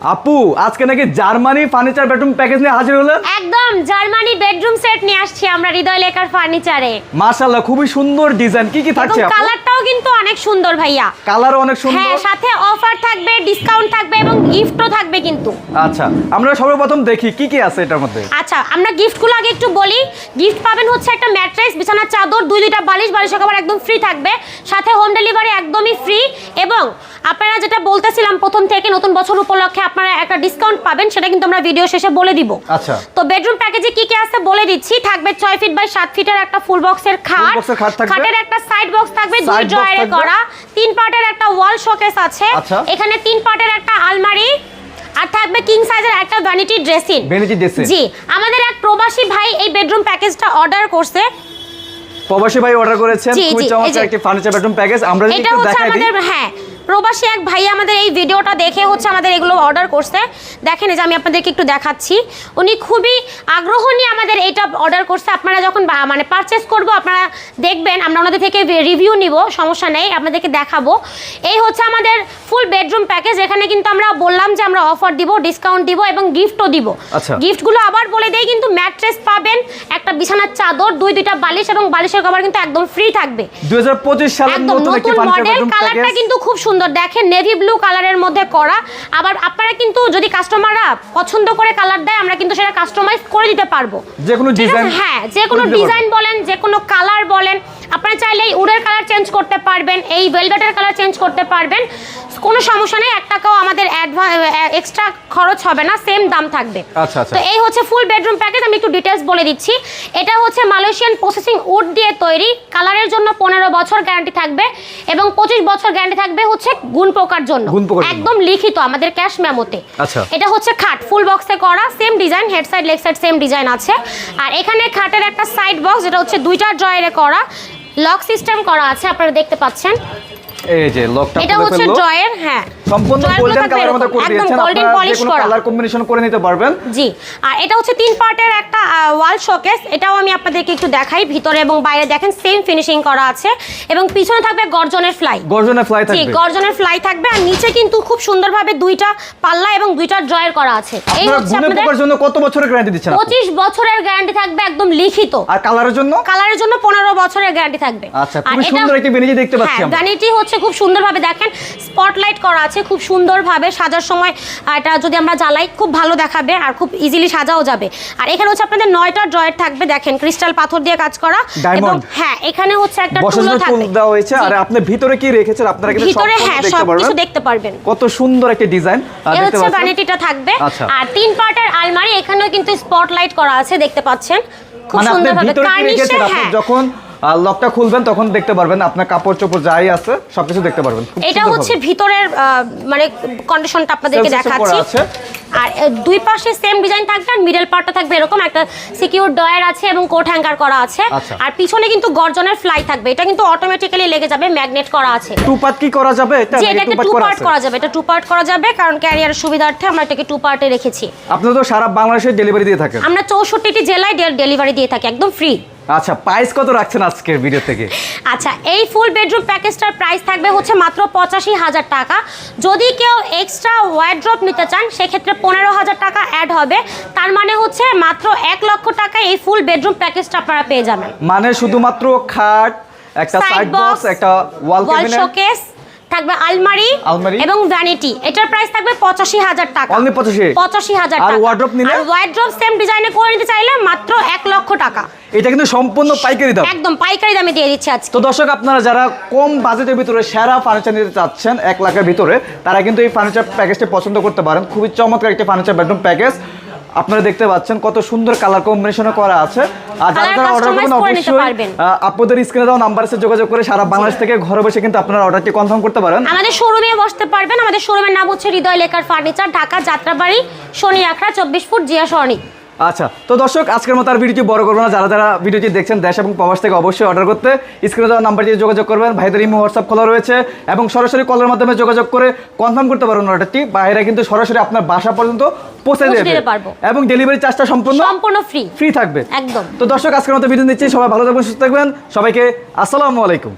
আপু আজকে নাকি জার্মানি ফার্নিচার বেডরুম প্যাকেজ নিয়ে হাজির হলেন? একদম জার্মানি বেডরুম সেট নিয়ে আসছি আমরা হৃদয় লেখার ফার্নিচারে মাশাআল্লাহ খুবই সুন্দর ডিজাইন কি কি থাকছে আপু? কালারটাও কিন্তু অনেক সুন্দর ভাইয়া। কালারও অনেক সুন্দর। হ্যাঁ সাথে অফার থাকবে ডিসকাউন্ট থাকবে এবং গিফটও থাকবে কিন্তু। আচ্ছা আমরা সর্বপ্রথম দেখি কি কি আছে এটার মধ্যে। আচ্ছা আমরা গিফটগুলো আগে একটু বলি। গিফট পাবেন হচ্ছে একটা ম্যাট্রেস বিছানার চাদর দুই দুইটা বালিশ বালিশ কভার একদম ফ্রি থাকবে। সাথে হোম ডেলিভারি একদমই ফ্রি এবং আপনারা যেটা বলতেছিলাম প্রথম থেকে নতুন বছর উপলক্ষে আপনারা একটা ডিসকাউন্ট পাবেন সেটা কিন্তু আমরা ভিডিও শেষে বলে দিব। আচ্ছা। তো বেডরুম প্যাকেজে কি কি আছে বলে দিচ্ছি। থাকবে ছয় ফিট বাই সাত ফিটের একটা ফুল বক্সের খাট। খাটের একটা সাইড বক্স থাকবে দুই থাকবে। করা। তিন পার্টের একটা ওয়াল শোকেস আছে। আচ্ছা। এখানে তিন পার্টের একটা আলমারি। আর থাকবে কিং সাইজের একটা ভ্যানিটি ড্রেসিং ভ্যানিটি ড্রেসিং জি আমাদের এক প্রবাসী ভাই এই বেডরুম প্যাকেজটা অর্ডার করছে। প্রবাসী ভাই অর্ডার করেছেন। খুবই চমৎকার একটা ফার্নিচার বেডরুম প্যাকেজ আমরা যদি একটু দেখাই দিই। আমাদের হ্যাঁ প্রবাসী এক ভাই আমাদের এই ভিডিওটা দেখে হচ্ছে আমাদের এগুলো অর্ডার করছে। দেখেন যে আমি আপনাদেরকে একটু দেখাচ্ছি। উনি খুবই আগ্রহ নিয়ে আমাদের এইটা অর্ডার করছে। আপনারা যখন মানে পারচেস করব আপনারা দেখবেন আমরা ওনাদের থেকে রিভিউ নিব সমস্যা নেই আপনাদেরকে দেখাবো। এই হচ্ছে আমাদের ফুল বেডরুম প্যাকেজ এখানে কিন্তু আমরা বললাম যে আমরা অফার দিব ডিসকাউন্ট দিব এবং গিফটও দিব। আচ্ছা। গিফটগুলো আবার বলে দেই কিন্তু ম্যাট্রেস পাবেন একটা বিছানার চাদর দুই দুইটা বালিশ এবং বালিশের কভার কিন্তু একদম ফ্রি থাকবে। 2025 সালের নতুন একটি মডেল কালারটা কিন্তু খুব সুন্দর দেখেন নেভি ব্লু কালারের মধ্যে করা। আবার আপনারা কিন্তু যদি কাস্টমাররা পছন্দ করে কালার দেয় আমরা কিন্তু সেটা কাস্টমাইজ করে দিতে পারব। যে কোনো ডিজাইন হ্যাঁ যে কোনো ডিজাইন বলেন যে কোনো কালার বলেন আপনারা চাইলে এই উডের কালার চেঞ্জ করতে পারবেন এই ভেলভেটের কালার চেঞ্জ করতে পারবেন। কোনো সমস্যা নেই এক টাকাও আমাদের এক্সট্রা খরচ হবে না সেম দাম থাকবে। আচ্ছা, আচ্ছা। তো এই হচ্ছে ফুল বেডরুম প্যাকেজ আমি একটু ডিটেলস বলে দিচ্ছি। এটা হচ্ছে মালয়েশিয়ান প্রসেসিং উড দিয়ে তৈরি কালারের জন্য পনেরো বছর গ্যারান্টি থাকবে এবং পঁচিশ বছর গ্যারান্টি থাকবে হচ্ছে গুণ পোকার জন্য। গুণ পোকার জন্য। একদম লিখিত আমাদের ক্যাশ মেমোতে আচ্ছা। এটা হচ্ছে খাট ফুল বক্সে করা same design head side leg side same design আছে। আর এখানে খাটের একটা সাইড বক্স যেটা হচ্ছে দুইটা ড্রয়ারে করা। লক সিস্টেম করা আছে আপনারা দেখতে পাচ্ছেন। এই যে লকটা এটা হচ্ছে ড্রয়ের হ্যাঁ। সম্পূর্ণ গোল্ডেন কালারের মধ্যে করে দিয়েছেন। আপনারা কোনো কালার কম্বিনেশন করে নিতে পারবেন। জি আর এটা হচ্ছে তিন পার্টের একটা ওয়াল শোকেস এটাও আমি আপনাদেরকে একটু দেখাই। ভিতরে এবং বাইরে দেখেন সেম ফিনিশিং করা আছে। এবং পিছনে থাকবে গর্জনের ফ্লাই গর্জনের ফ্লাই জি গর্জনের ফ্লাই থাকবে। আর নিচে কিন্তু খুব সুন্দরভাবে দুইটা পাল্লা এবং দুইটা ড্রয়ার করা আছে। এই হচ্ছে আপনাদের জন্য কত বছরের গ্যারান্টি দিচ্ছেন আপু? পঁচিশ বছরের গ্যারান্টি থাকবে একদম লিখিত। আর কালারের জন্য? কালারের জন্য পনেরো বছরের গ্যারান্টি থাকবে। আচ্ছা, খুবই সুন্দর একটি ভ্যানিটি দেখতে পাচ্ছি হ্যাঁ আমরা। ভ্যানিটি হচ্ছে খুব সুন্দরভাবে দেখেন স্পটলাইট করা আছে খুব সুন্দরভাবে সাজার সময় এটা যদি আমরা জ্বালাই খুব ভালো দেখাবে আর খুব ইজিলি সাজাও যাবে। আর এখানে হচ্ছে আপনাদের নয়টা ড্রয়ার থাকবে দেখেন ক্রিস্টাল পাথর দিয়ে কাজ করা এবং হ্যাঁ এখানে হচ্ছে একটা টুলও থাকবে। দেওয়া হয়েছে আর আপনি ভিতরে কি রেখেছেন? আপনারা কিন্তু ভিতরে হ্যাঁ সব কিছু দেখতে পারবেন। কত সুন্দর একটা ডিজাইন এ হচ্ছে ভ্যানিটিটা থাকবে। আচ্ছা। আর তিন পার্টের আলমারি এখানেও কিন্তু স্পটলাইট করা আছে দেখতে পাচ্ছেন। খুব মানে সুন্দরভাবে কার্নিশে হ্যাঁ। যখন লকটা খুলবেন তখন দেখতে পারবেন আপনার কাপড় চোপড় যাই আছে সবকিছু দেখতে পারবেন। এটা হচ্ছে ভিতরের মানে কন্ডিশনটা আপনাদেরকে দেখাচ্ছি। আর দুই পাশে সেম ডিজাইন থাকবে আর মিডল পার্টটা থাকবে এরকম। একটা সিকিউর ডয়ার আছে এবং কোট হ্যাঙ্গার করা আছে। আচ্ছা। আর পিছনে কিন্তু গর্জনের ফ্লাই থাকবে। এটা কিন্তু অটোমেটিক্যালি লেগে যাবে ম্যাগনেট করা আছে। টু পার্ট কি করা যাবে? এটা এটাকে টু পার্ট করা যাবে। এটা টু পার্ট করা যাবে কারণ ক্যারিয়ার সুবিধার্থে আমরা এটাকে টু পার্টে রেখেছি। আপনারা তো সারা বাংলাদেশে ডেলিভারি দিয়ে থাকেন। আমরা চৌষট্টিটি জেলায় ডেলিভারি দিয়ে থাকি একদম ফ্রি আচ্ছা প্রাইস কত রাখছেন আজকের ভিডিও থেকে? আচ্ছা এই ফুল বেডরুম প্যাকেজটার প্রাইস থাকবে হচ্ছে মাত্র পঁচাশি হাজার টাকা। যদি কেউ এক্সট্রা ওয়ার্ড্রপ নিতে চান সেক্ষেত্রে পনেরো হাজার টাকা অ্যাড হবে। তার মানে হচ্ছে মাত্র এক লক্ষ টাকা এই ফুল বেডরুম প্যাকেজটা আপনারা পেয়ে যাবেন। মানে শুধুমাত্র খাট একটা সাইড বক্স একটা ওয়াল ওয়াল ক্যাবিনেট শোকেস থাকবে আলমারি আলমারি। এবং ভ্যানিটি এটার প্রাইস থাকবে পঁচাশি হাজার টাকা। Only 85? পঁচাশি হাজার আর টাকা। wardrobe নিলে? আর ওয়ার্ড্রপ সেম ডিজাইনে করে নিতে চাইলে মাত্র এক লক্ষ টাকা। এটা কিন্তু সম্পূর্ণ পাইকারি দাম। একদম পাইকারি দামে দিয়ে দিচ্ছি আজকে। তো দর্শক আপনারা যারা কম বাজেটের ভিতরে সেরা ফার্নিচার নিতে চাচ্ছেন এক লাখের ভিতরে তারা কিন্তু এই ফার্নিচার প্যাকেজটি পছন্দ করতে পারেন। খুবই চমৎকার একটি ফার্নিচার বেডরুম প্যাকেজ আপনারা দেখতে পাচ্ছেন কত সুন্দর কালার কম্বিনেশনও করা আছে। আর যারা যারা অর্ডার করবেন অবশ্যই আপনাদের স্ক্রিনে দেওয়া নাম্বার যোগাযোগ করে সারা বাংলাদেশ থেকে ঘরে বসে কিন্তু আপনারা অর্ডারটি কনফার্ম করতে পারেন। আমাদের শোরুমে বসতে পারবেন। আমাদের শোরুমের নাম হচ্ছে হৃদয় লেখার ফার্নিচার ঢাকা যাত্রাবাড়ি শনি আখড়া চব্বিশ ফুট জিয়া সরণি। আচ্ছা তো দর্শক আজকের মতো আর ভিডিওটি বড় করব না। যারা যারা ভিডিওটি দেখছেন দেশ এবং প্রবাস থেকে অবশ্যই অর্ডার করতে স্ক্রিনে দেওয়া নাম্বার দিয়ে যোগাযোগ করবেন। ভাইদের ইমো হোয়াটসঅ্যাপ খোলা রয়েছে এবং সরাসরি কলের মাধ্যমে যোগাযোগ করে কনফার্ম করতে পারবেন অর্ডারটি বাইরে কিন্তু সরাসরি আপনার বাসা পর্যন্ত পৌঁছে দেবে। দিতে পারব। এবং ডেলিভারি চার্জটা সম্পূর্ণ সম্পূর্ণ ফ্রি ফ্রি থাকবে। একদম। তো দর্শক আজকের মতো ভিডিও নিচ্ছি। সবাই ভালো থাকবেন সুস্থ থাকবেন। সবাইকে আসসালামু আলাইকুম।